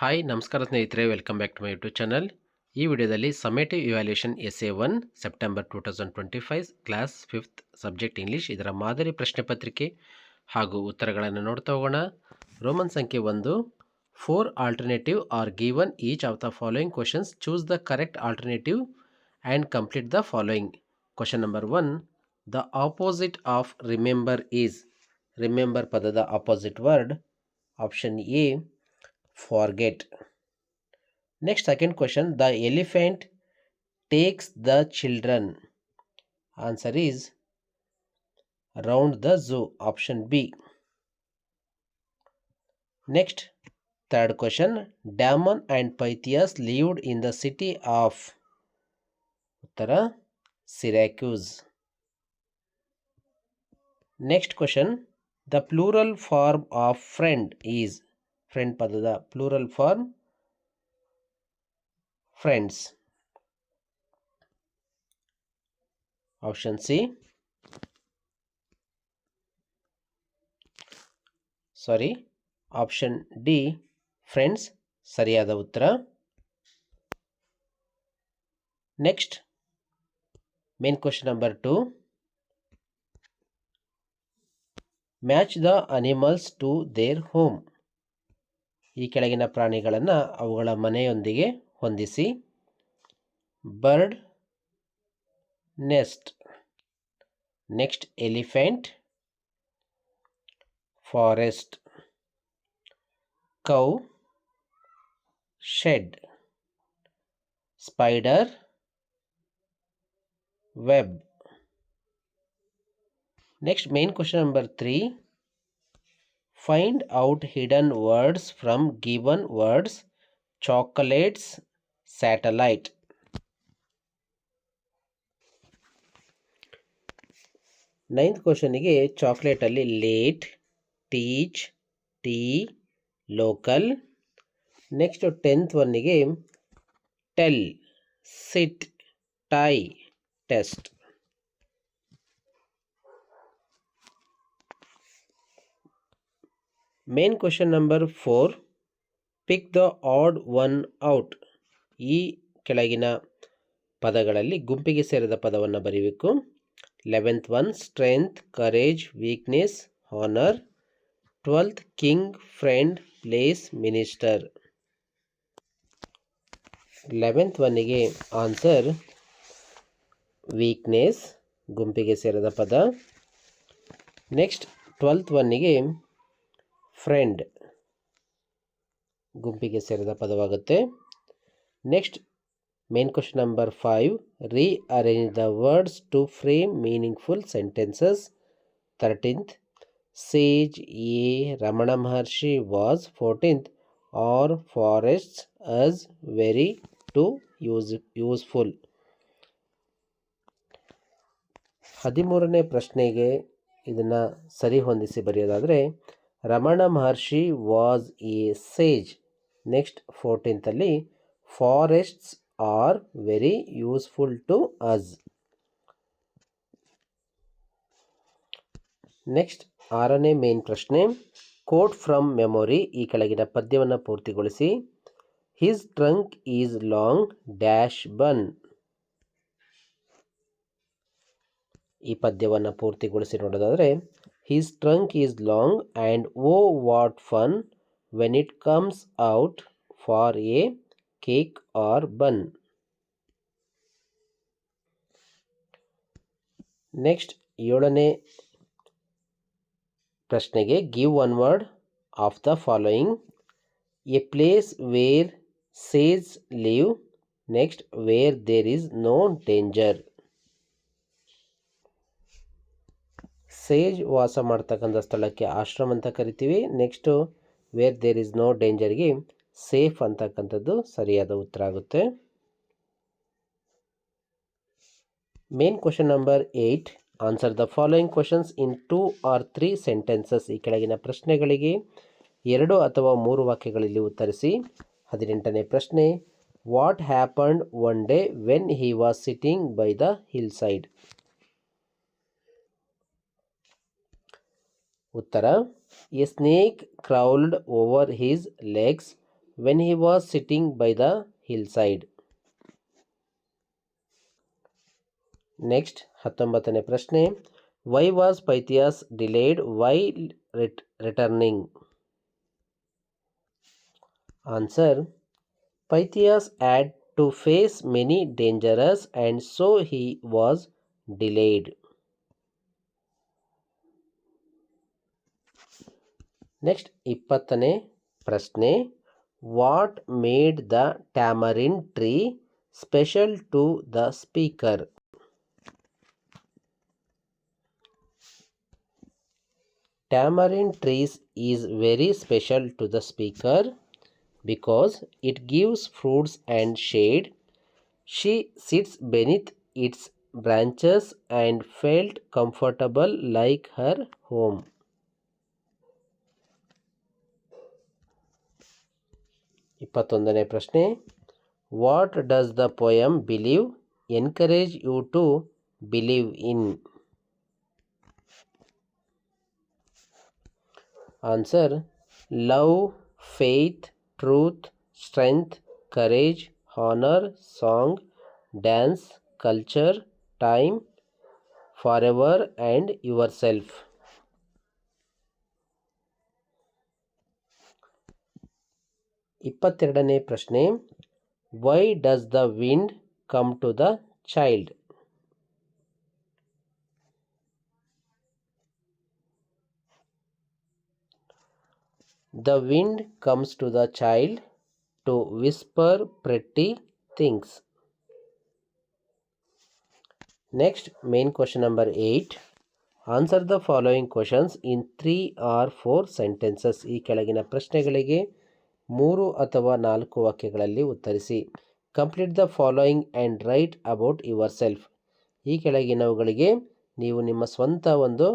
Hi ನಮಸ್ಕಾರ ಸ್ನೇಹಿತರೆ welcome back to my YouTube channel ಈ ವಿಡಿಯೋದಲ್ಲಿ summative evaluation S A one September two thousand twenty five class fifth subject English ಇದರ ಮಾದರಿ ಪ್ರಶ್ನೆ ಪತ್ರಿಕೆ ಹಾಗೂ ಉತ್ತರಗಳನ್ನು ನೋಡ್ತಾ ಹೋಗೋಣ. ರೋಮನ್ ಸಂಖ್ಯೆ ಒಂದು four alternative are given each of the following questions choose the correct alternative and complete the following question number one the opposite of remember is remember ಪದದ opposite word option A forget. Next, second question The elephant takes the children. Answer is round the zoo. Option B. Next, third question Damon and Pythias lived in the city of Uttara Syracuse. Next question The plural form of friend is friend ಪದದ plural form friends option C sorry option D friends ಸರಿಯಾದ ಉತ್ತರ. Next main question number two match the animals to their home ಈ ಕೆಳಗಿನ ಪ್ರಾಣಿಗಳನ್ನು ಅವುಗಳ ಮನೆಯೊಂದಿಗೆ ಹೊಂದಿಸಿ bird nest next elephant forest cow shed spider web next main question number three Find out hidden words from given words chocolates, satellite. Ninth ಕ್ವಶನಿಗೆ ಚಾಕ್ಲೇಟಲ್ಲಿ late teach tea local next tenth ಒನ್ನಿಗೆ tell sit tie test main question number four pick the odd one out ಈ ಕೆಳಗಿನ ಪದಗಳಲ್ಲಿ ಗುಂಪಿಗೆ ಸೇರಿದ ಪದವನ್ನು ಬರೀಬೇಕು. Eleventh one strength courage weakness honour twelfth king friend place minister eleventh ಒನ್ನಿಗೆ answer weakness ಗುಂಪಿಗೆ ಸೇರಿದ ಪದ. ನೆಕ್ಸ್ಟ್ ಟ್ವೆಲ್ತ್ ಒನ್ನಿಗೆ ಫ್ರೆಂಡ್ ಗುಂಪಿಗೆ ಸೇರಿದ ಪದವಾಗುತ್ತೆ. Next main question number five rearrange the words to frame meaningful sentences thirteenth sage a Ramana Maharshi was fourteenth are forests us very to use useful ಹದಿಮೂರನೇ ಪ್ರಶ್ನೆಗೆ ಇದನ್ನು ಸರಿ ಹೊಂದಿಸಿ ಬರೆಯೋದಾದರೆ Ramana Maharshi was a sage. Next ಫೋರ್ಟೀನ್ತಲ್ಲಿ forests are very useful to us. Next ಆರನೇ main ಪ್ರಶ್ನೆ, quote from memory ಈ ಕೆಳಗಿನ ಪದ್ಯವನ್ನು ಪೂರ್ತಿಗೊಳಿಸಿ. His trunk is long dash bun. ಈ ಪದ್ಯವನ್ನು ಪೂರ್ತಿಗೊಳಿಸಿ ನೋಡೋದಾದರೆ his trunk is long and oh what fun when it comes out for a cake or bun next ಏಳನೇ ಪ್ರಶ್ನೆಗೆ give one word of the following a place where says live next where there is no danger ಸೇಜ್ ವಾಸ ಮಾಡ್ತಕ್ಕಂಥ ಸ್ಥಳಕ್ಕೆ ಆಶ್ರಮ ಅಂತ ಕರಿತೀವಿ. Next where there is no ಡೇಂಜರ್ಗೆ safe ಅಂತಕ್ಕಂಥದ್ದು ಸರಿಯಾದ ಉತ್ತರ ಆಗುತ್ತೆ. Main question number eight answer the following questions in two or three sentences ಈ ಕೆಳಗಿನ ಪ್ರಶ್ನೆಗಳಿಗೆ ಎರಡು ಅಥವಾ ಮೂರು ವಾಕ್ಯಗಳಲ್ಲಿ ಉತ್ತರಿಸಿ. ಹದಿನೆಂಟನೇ ಪ್ರಶ್ನೆ what happened one day when he was sitting by the hill side ಉತ್ತರ a snake crawled over his legs when he was sitting by the hill side next ಹತ್ತೊಂಬತ್ತನೇ ಪ್ರಶ್ನೆ why was Pythias delayed why returning answer Pythias had to face many dangers and so he was delayed. Next ಇಪ್ಪತ್ತನೇ ಪ್ರಶ್ನೆ what made the tamarind tree special to the speaker tamarind trees is very special to the speaker because it gives fruits and shade. She sits beneath its branches and felt comfortable like her home. ಇಪ್ಪತ್ತೊಂದನೇ ಪ್ರಶ್ನೆ what does the poem believe encourage you to believe in answer love faith truth, strength, courage, honor, song, dance, culture, time, forever and yourself. ಇಪ್ಪತ್ತೆರಡನೇ ಪ್ರಶ್ನೆ why does the wind come to the child The wind comes to the child to whisper pretty things. Next, main question number 8. Answer the following questions in three or four sentences ಈ ಕೆಳಗಿನ ಪ್ರಶ್ನೆಗಳಿಗೆ ಮೂರು ಅಥವಾ ನಾಲ್ಕು ವಾಕ್ಯಗಳಲ್ಲಿ ಉತ್ತರಿಸಿ. Complete the following and write about yourself. ಈ ಕೆಳಗಿನವುಗಳಿಗೆ ನೀವು ನಿಮ್ಮ ಸ್ವಂತ ಒಂದು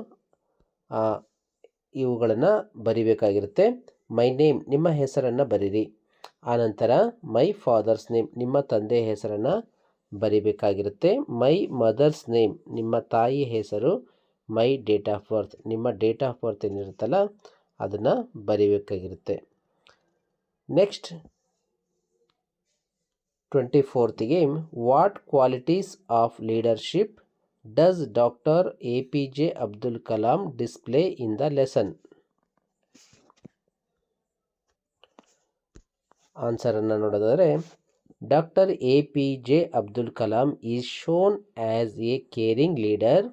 ಇವುಗಳನ್ನು ಬರಿಬೇಕಾಗಿರುತ್ತೆ. ಮೈ ನೇಮ್, ನಿಮ್ಮ ಹೆಸರನ್ನು ಬರೀರಿ. ಆನಂತರ ಮೈ ಫಾದರ್ಸ್ ನೇಮ್, ನಿಮ್ಮ ತಂದೆಯ ಹೆಸರನ್ನು ಬರಿಬೇಕಾಗಿರುತ್ತೆ. ಮೈ ಮದರ್ಸ್ ನೇಮ್, ನಿಮ್ಮ ತಾಯಿ ಹೆಸರು, ಮೈ ಡೇಟ್ ಆಫ್ ಬರ್ತ್, ನಿಮ್ಮ ಡೇಟ್ ಆಫ್ ಬರ್ತ್ ಏನಿರುತ್ತಲ್ಲ, ಅದನ್ನು ಬರಿಬೇಕಾಗಿರುತ್ತೆ. Next twenty ಫೋರ್ತಿಗೆ what qualities of leadership does doctor A P J Abdul Kalam display in the lesson ಆನ್ಸರನ್ನು ನೋಡೋದಾದರೆ doctor A P J Abdul Kalam is shown as a caring leader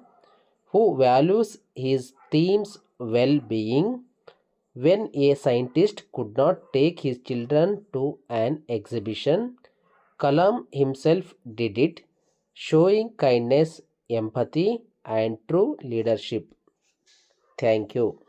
who values his teams well being when a scientist could not take his children to an exhibition, Kalam himself did it, showing kindness, empathy, and true leadership. Thank you.